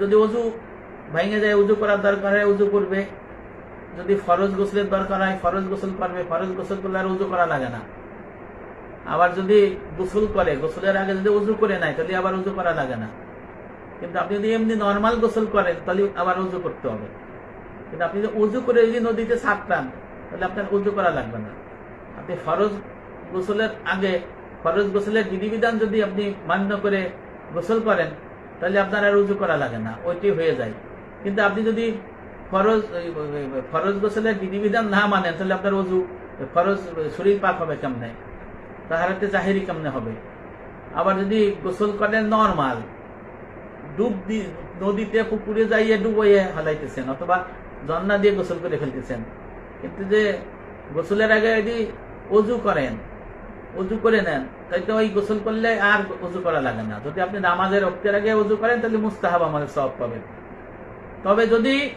যদি অজু ভেঙে যায়, উজু করার দরকার হয়, উজু করবে। যদি ফরজ গোসলের দরকার হয়, ফরজ গোসল করবে, ফরজ গোসল করলে আর উজু করা লাগে না। আবার যদি গোসল করে, গোসলের আগে যদি উজু করে নেয়, তাহলে আবার উজু করা লাগে না। কিন্তু আপনি যদি এমনি নর্মাল গোসল করেন, তাহলে আবার উজু করতে হবে। কিন্তু আপনি যদি উজু করে যদি নদীতে সাঁতরান তাহলে আপনার উজু করা লাগবে না। আপনি ফরজ গোসলের আগে, ফরজ গোসলের বিধিবিধান যদি আপনি মান্য করে গোসল করেন তাহলে আপনার আর উজু করা লাগে না, ওইটি হয়ে যায়। কিন্তু আপনি যদি ফরজ ফরজ গোসলের বিধিবিধান না মানেন, তাহলে আপনার উজু, ফরজ শরীর পাক হবে কেমনে? তাহারাতে জাহেরি কেমনে হবে? আবার যদি গোসল করেন নর্মাল, ডুব দি, নদীতে, পুকুরে যাইয়ে ডুবইয়ে হালাইতেছেন, অথবা জন্না দিয়ে গোসল করে ফেলতেছেন। কিন্তু যে গোসলের আগে যদি অজু করেন অজু করে নেন তাই তো ওই গোসল করলে আর অজু করা লাগে না। যদি আপনি নামাজের রক্তের আগে অজু করেন, তাহলে মুস্তাহাব আমাদের সব পাবেন। তবে যদি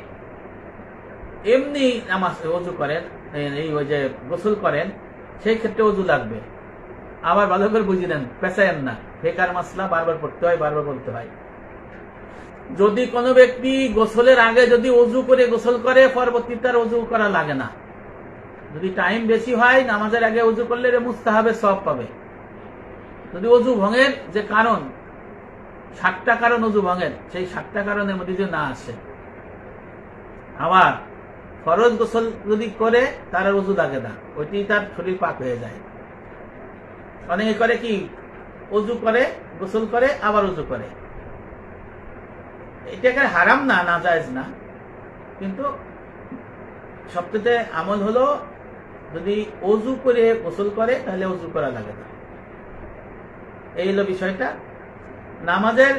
এমনি নামাজ, অজু করেন, এই- ওই যে গোসল করেন, সেই ক্ষেত্রে অজু লাগবে। আবার ভালো করে বুঝে নেন, পেঁচায়েন না। বেকার মাসলা বারবার পড়তে হয়, বারবার বলতে হয়। যদি কোনো ব্যক্তি গোসলের আগে যদি অজু করে গোসল করে, পরবর্তীতে আর অজু করা লাগে না। যদি টাইম বেশি হয়, নামাজের আগে অজু করলে রে মুস্তাহাবে সব পাবে। যদি অজু ভঙের যে কারণ, ষাটটা কারণ অজু ভঙের সেই ষাটটা কারণের মধ্যে যদি না আসে। আবার, ফরজ গোসল যদি করে, তার অজু লাগে না। ওইটি তার শরীর পাক হয়ে যায়। অনেকে করে কি অজু করে, গোসল করে, আবার অজু করে। এটাকে হারাম না না জায়েজ না। কিন্তু সবচেয়ে আমল হলো যদি অজু করে গোসল করে, তাহলে অজু করা লাগে না। এই হলো বিষয়টা। নামাজের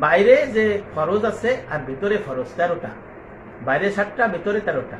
বাইরে যে ফরজ আছে, আর ভিতরে ফরজ তেরোটা। বাইরে সাতটা, ভিতরে তেরোটা।